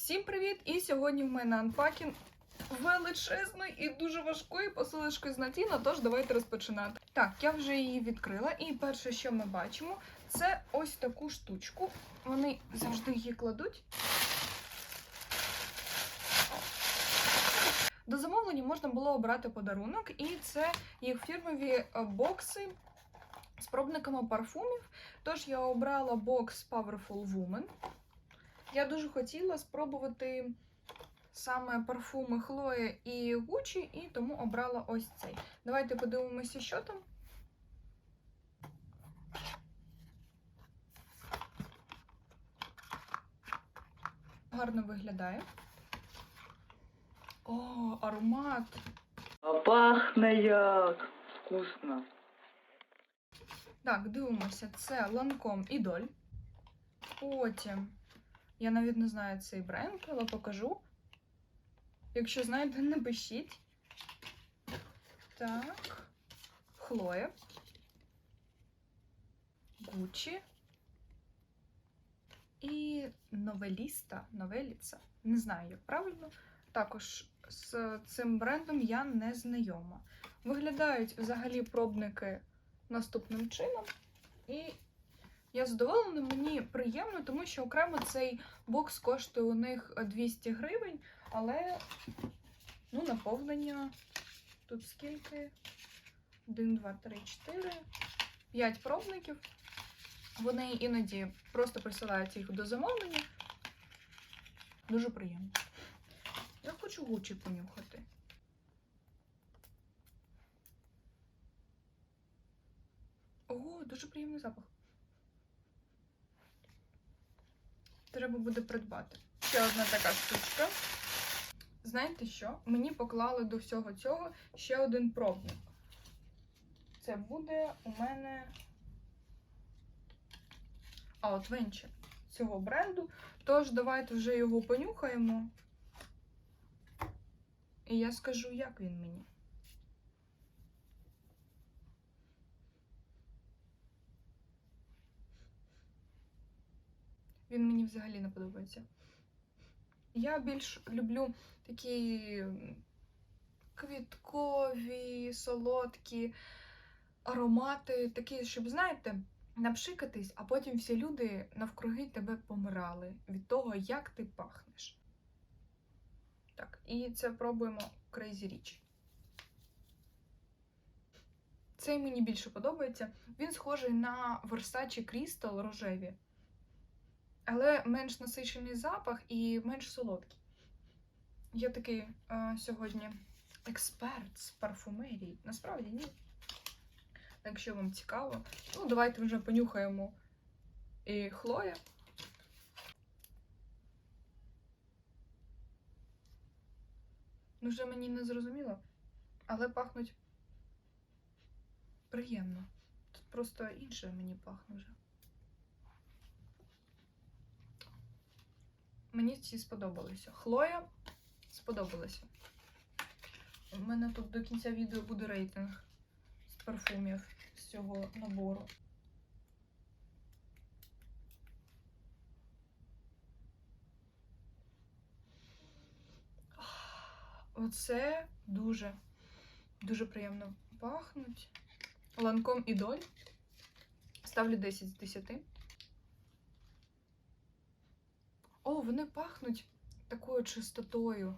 Всім привіт! І сьогодні в мене анпакінг величезної і дуже важкої посилочки з Натіна, тож давайте розпочинати. Так, я вже її відкрила, і перше, що ми бачимо, це ось таку штучку. Вони завжди її кладуть. До замовлення можна було обрати подарунок, і це їх фірмові е, бокси з пробниками парфумів. Тож я обрала бокс Powerful Woman. Я дуже хотіла спробувати саме парфуми Хлоя і Гучі, і тому обрала ось цей. Давайте подивимося, що там. Гарно виглядає. О, аромат! А пахне як вкусно. Так, дивимося, це Ланком Ідоль. Потім. Я навіть не знаю цей бренд, але покажу. Якщо знаєте, напишіть. Так. Хлоя. Гучі. І новеліста, новеліца. Не знаю, як правильно. Також з цим брендом я не знайома. Виглядають взагалі пробники наступним чином. І я задоволена, мені приємно, тому що окремо цей бокс коштує у них 200 гривень, але ну, наповнення тут скільки? 1, 2, 3, 4, 5 пробників. Вони іноді просто присилають їх до замовлення. Дуже приємно. Я хочу гучі понюхати. Ого, дуже приємний запах. Треба буде придбати. Ще одна така штучка. Знаєте що? Мені поклали до всього цього ще один пробник. Це буде у мене Outventure цього бренду. Тож, давайте вже його понюхаємо. І я скажу, як він мені. Він мені взагалі не подобається. Я більш люблю такі квіткові, солодкі аромати, такі, щоб, знаєте, напшикатись, а потім всі люди навкруги тебе помирали від того, як ти пахнеш. Так, і це пробуємо Crazy Rich. Цей мені більше подобається. Він схожий на Versace Crystal рожеві але менш насичений запах і менш солодкий. Я такий е, сьогодні експерт з парфумерії. Насправді ні. Якщо вам цікаво, ну давайте вже понюхаємо і Хлоя. Ну, вже мені не зрозуміло, але пахнуть приємно. Тут просто інше мені пахне вже. Мені ці сподобалися. Хлоя сподобалася. У мене тут до кінця відео буде рейтинг з парфумів з цього набору. Оце дуже, дуже приємно пахнуть. Ланком Ідоль. Ставлю 10 з 10. О, вони пахнуть такою чистотою.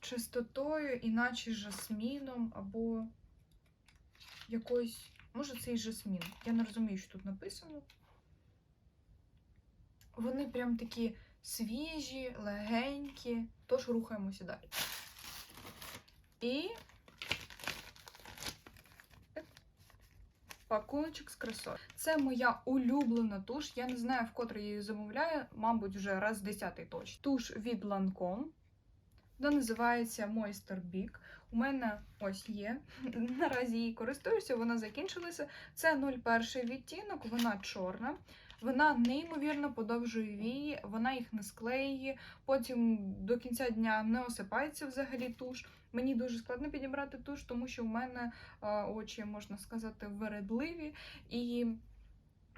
Чистотою, іначе жасміном або якоюсь. Може, це і жасмін. Я не розумію, що тут написано. Вони прям такі свіжі, легенькі. Тож рухаємося далі. І. Пакуночок з красою. Це моя улюблена туш. Я не знаю, вкотре я її замовляю, мабуть, вже раз десятий точно. Туш від Lancome. Вона називається Moisture Big. У мене ось є. Наразі її користуюся, вона закінчилася. Це 01 відтінок, вона чорна. Вона неймовірно подовжує вії, вона їх не склеює, потім до кінця дня не осипається взагалі туш. Мені дуже складно підібрати туш, тому що в мене е, очі, можна сказати, вередливі. І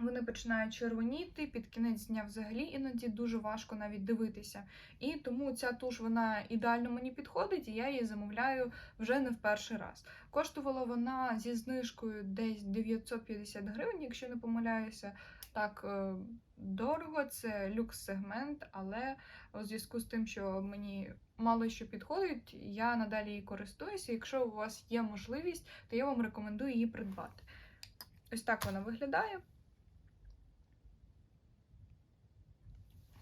Вони починають червоніти, під кінець дня взагалі іноді дуже важко навіть дивитися. І тому ця туш вона ідеально мені підходить, і я її замовляю вже не в перший раз. Коштувала вона зі знижкою десь 950 гривень, якщо не помиляюся. Так е, дорого, це люкс-сегмент, але у зв'язку з тим, що мені мало що підходить, я надалі її користуюся. Якщо у вас є можливість, то я вам рекомендую її придбати. Ось так вона виглядає.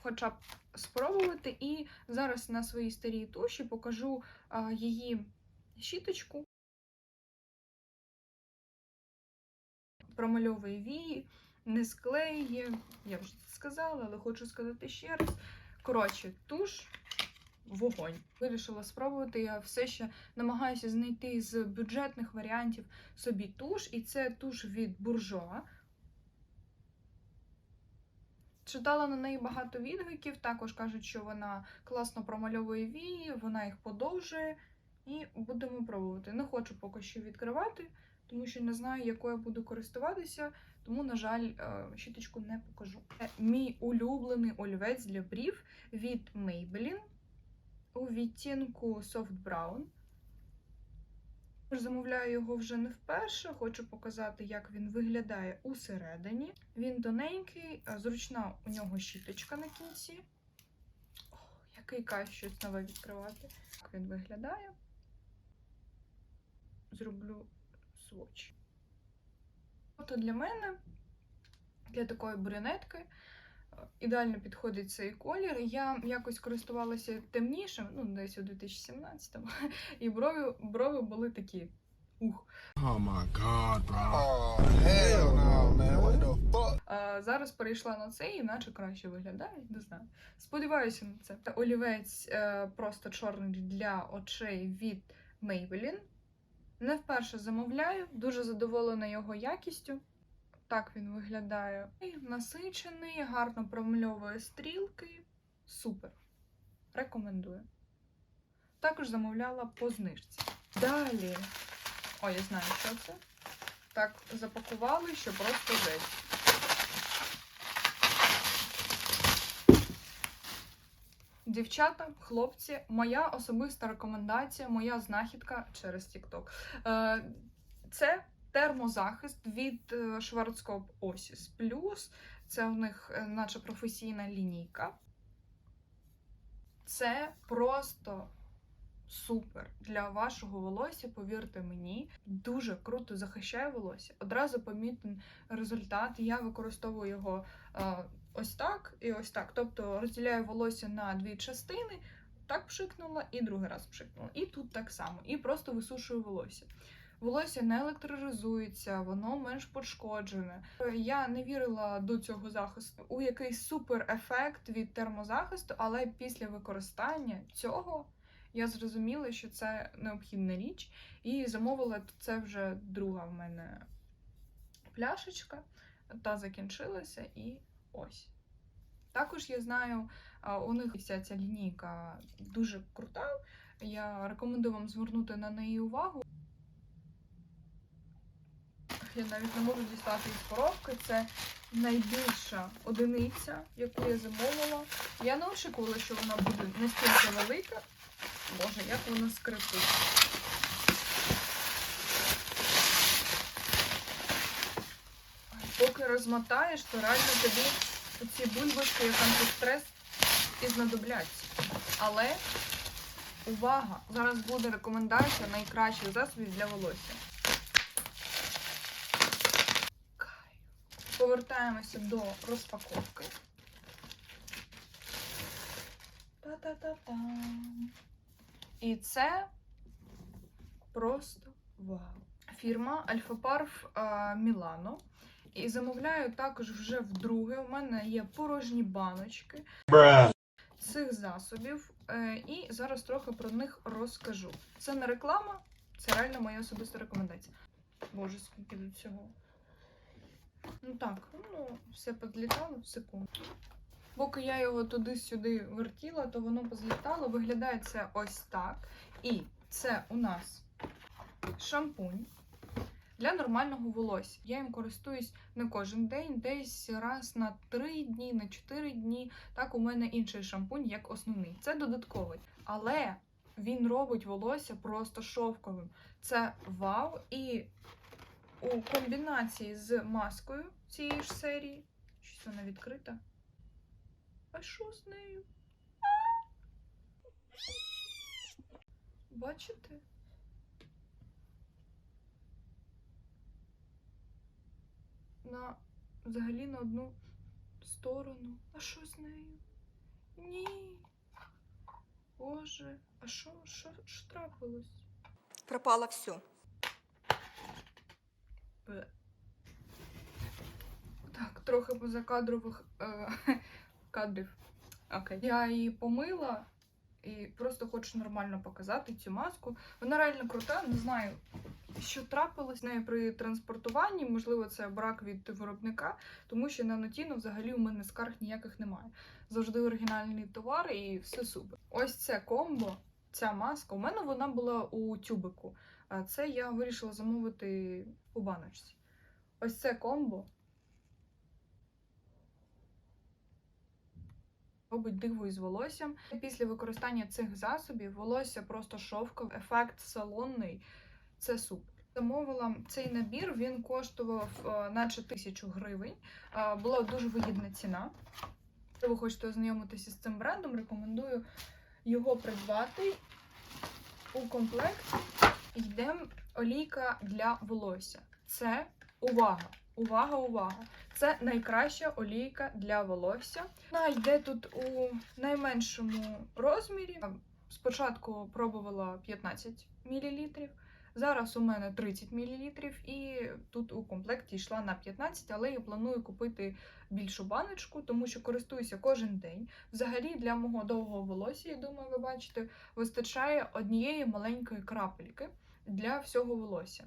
Хоча б спробувати. І зараз на своїй старій туші покажу її щіточку. Промальовує вії, не склеює. Я вже це сказала, але хочу сказати ще раз. Коротше, туш вогонь. Вирішила спробувати. Я все ще намагаюся знайти з бюджетних варіантів собі туш, і це туш від буржуа. Читала на неї багато відгуків, також кажуть, що вона класно промальовує вії, вона їх подовжує. І будемо пробувати. Не хочу поки що відкривати, тому що не знаю, якою буду користуватися, тому, на жаль, е, щіточку не покажу. Це мій улюблений олівець для брів від Maybelline у відтінку Soft Brown. Замовляю його вже не вперше, хочу показати, як він виглядає усередині. Він тоненький, зручна у нього щіточка на кінці. О, який кайф щось нове відкривати. Як він виглядає. Зроблю сводч. Тобто для мене, для такої брюнетки, ідеально підходить цей колір. Я якось користувалася темнішим, ну, десь у 2017-му, і брови, брови були такі. Ух. Oh my god, bro. Oh, hell no, man. What the fuck? А зараз перейшла на це, і наче краще виглядає, не знаю. Сподіваюся на це. Це олівець е, просто чорний для очей від Maybelline. Не вперше замовляю, дуже задоволена його якістю. Так він виглядає. Насичений, гарно промальовує стрілки. Супер. Рекомендую. Також замовляла по знижці. Далі. О, я знаю, що це. Так запакували, що просто жесть. Дівчата, хлопці, моя особиста рекомендація, моя знахідка через TikTok. Е, Це термозахист від е, Schwarzkopf Osis Plus. Це в них е, наче професійна лінійка. Це просто супер для вашого волосся, повірте мені, дуже круто захищає волосся. Одразу помітен результат. Я використовую його е, ось так і ось так. Тобто розділяю волосся на дві частини, так пшикнула і другий раз пшикнула. І тут так само. І просто висушую волосся. Волосся не електризується, воно менш пошкоджене. Я не вірила до цього захисту у якийсь супер ефект від термозахисту, але після використання цього я зрозуміла, що це необхідна річ, і замовила це вже друга в мене пляшечка, та закінчилася, і ось. Також я знаю, у них вся ця лінійка дуже крута. Я рекомендую вам звернути на неї увагу. Я навіть не можу дістати із коробки. Це найбільша одиниця, яку я замовила. Я не очікувала, що вона буде настільки велика. Боже, як воно скрипить. Поки розмотаєш, то реально тобі ці бульбашки, як антистрес, і знадобляться. Але увага! Зараз буде рекомендація найкращих засобів для волосся. Повертаємося до розпаковки. Та-та-та-там. І це просто вау. Фірма Альфа Парф Мілано. І замовляю також вже вдруге. У мене є порожні баночки цих засобів. Е, І зараз трохи про них розкажу. Це не реклама, це реально моя особиста рекомендація. Боже, скільки до цього. Ну так, ну, все позлітало в секунду. Поки я його туди-сюди вертіла, то воно позлітало. Виглядає це ось так. І це у нас шампунь. для нормального волосся. Я їм користуюсь не кожен день, десь раз на 3 дні, на 4 дні. Так, у мене інший шампунь як основний. Це додатковий. Але він робить волосся просто шовковим. Це вау. І у комбінації з маскою цієї ж серії. Щось вона відкрита. А що з нею? Бачите? На взагалі на одну сторону. А що з нею? Ні. Боже, а що, що, що трапилось? Пропало все. Бе. Так, трохи позакадрових е, кадрів. Окей. Я її помила і просто хочу нормально показати цю маску. Вона реально крута, не знаю, що трапилось з нею при транспортуванні. Можливо, це брак від виробника, тому що на Нотіно взагалі у мене скарг ніяких немає. Завжди оригінальний товар і все супер. Ось це комбо, ця маска. У мене вона була у тюбику. А це я вирішила замовити у баночці. Ось це комбо. Робить диво із волоссям. Після використання цих засобів волосся просто шовкове, ефект салонний. Це супер. Замовила цей набір, він коштував е, наче тисячу гривень. Була дуже вигідна ціна. Якщо ви хочете ознайомитися з цим брендом, рекомендую його придбати. У комплект йде олійка для волосся. Це увага! Увага, увага! Це найкраща олійка для волосся. Вона йде тут у найменшому розмірі. Спочатку пробувала 15 мл, зараз у мене 30 мл, і тут у комплекті йшла на 15, але я планую купити більшу баночку, тому що користуюся кожен день. Взагалі для мого довгого волосся, я думаю, ви бачите, вистачає однієї маленької крапельки для всього волосся.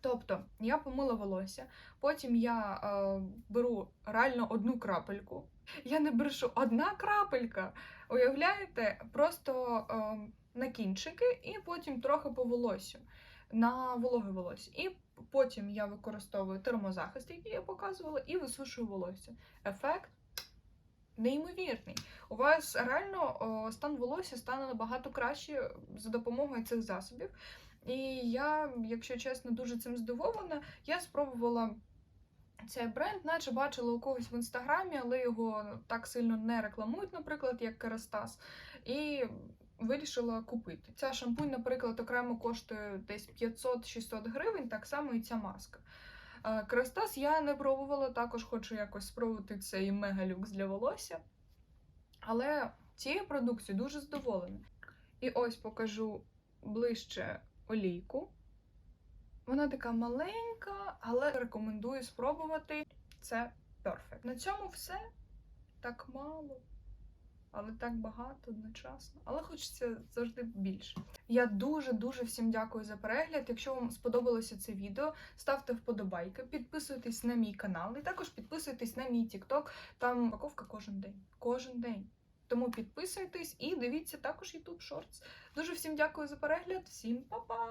Тобто я помила волосся, потім я е, беру реально одну крапельку. Я не брешу одна крапелька. Уявляєте, просто е, на кінчики і потім трохи по волосю, на вологе волосся. І потім я використовую термозахист, який я показувала, і висушую волосся. Ефект неймовірний. У вас реально о, стан волосся стане набагато краще за допомогою цих засобів. І я, якщо чесно, дуже цим здивована. Я спробувала цей бренд, наче бачила у когось в інстаграмі, але його так сильно не рекламують, наприклад, як Керастас. І вирішила купити. Ця шампунь, наприклад, окремо коштує десь 500-600 гривень, так само і ця маска. Керастас я не пробувала, також хочу якось спробувати цей мегалюкс для волосся. Але цією продукцією дуже задоволена. І ось покажу ближче олійку. Вона така маленька, але рекомендую спробувати. Це перфект. На цьому все так мало, але так багато одночасно. Але хочеться завжди більше. Я дуже-дуже всім дякую за перегляд. Якщо вам сподобалося це відео, ставте вподобайки, підписуйтесь на мій канал, і також підписуйтесь на мій TikTok. Там упаковка кожен день. Кожен день. Тому підписуйтесь і дивіться також YouTube Shorts. Дуже всім дякую за перегляд, всім па-па!